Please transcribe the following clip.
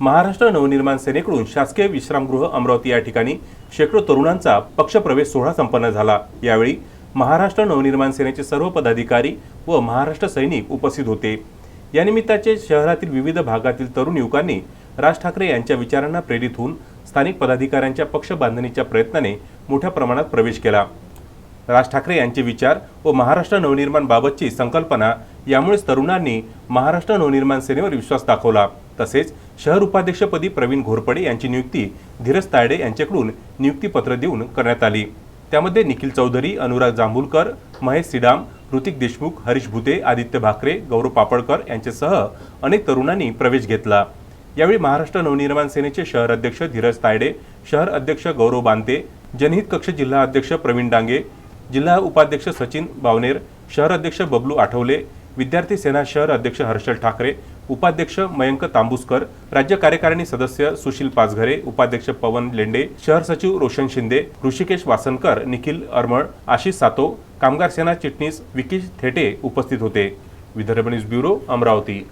महाराष्ट्र नवनिर्माण सेनेकडून शासकीय विश्रामगृह अमरावती या ठिकाणी शेकडो तरुणांचा पक्षप्रवेश सोहळा संपन्न झाला. यावेळी महाराष्ट्र नवनिर्माण सेनेचे सर्व पदाधिकारी व महाराष्ट्र सैनिक उपस्थित होते. या निमित्ताचे शहरातील विविध भागातील तरुण युवकांनी राज ठाकरे यांच्या विचारांना प्रेरित होऊन स्थानिक पदाधिकाऱ्यांच्या पक्ष बांधणीच्या प्रयत्नाने मोठ्या प्रमाणात प्रवेश केला. राज ठाकरे यांचे विचार व महाराष्ट्र नवनिर्माण बाबतची संकल्पना यामुळेच तरुणांनी महाराष्ट्र नवनिर्माण सेनेवर विश्वास दाखवला. तसेच शहर उपाध्यक्षपदी प्रवीण घोरपडे यांची नियुक्ती धीरज तायडे यांच्याकडून नियुक्तीपत्र देऊन करण्यात आली. त्यामध्ये निखिल चौधरी अनुराग जांभूलकर महेश सिडाम ऋतिक देशमुख हरीश भुते आदित्य भाकरे गौरव पापडकर यांच्यासह अनेक तरुणांनी प्रवेश घेतला. यावेळी महाराष्ट्र नवनिर्माण सेनेचे शहर अध्यक्ष धीरज तायडे शहर अध्यक्ष गौरव बांते जनहित कक्ष जिल्हा अध्यक्ष प्रवीण डांगे जिल्हा उपाध्यक्ष सचिन बावनेर शहर अध्यक्ष बबलू आठवले विद्यार्थी सेना शहर अध्यक्ष हर्षल ठाकरे उपाध्यक्ष मयंक तांबुसकर राज्य कार्यकारिणी सदस्य सुशील पाचघरे उपाध्यक्ष पवन लेंडे शहर सचिव रोशन शिंदे ऋषिकेश वासनकर निखिल अरमळ आशिष सातो कामगार सेना चिटणीस विकीश थेटे उपस्थित होते. Vidarbha news bureau Amravati.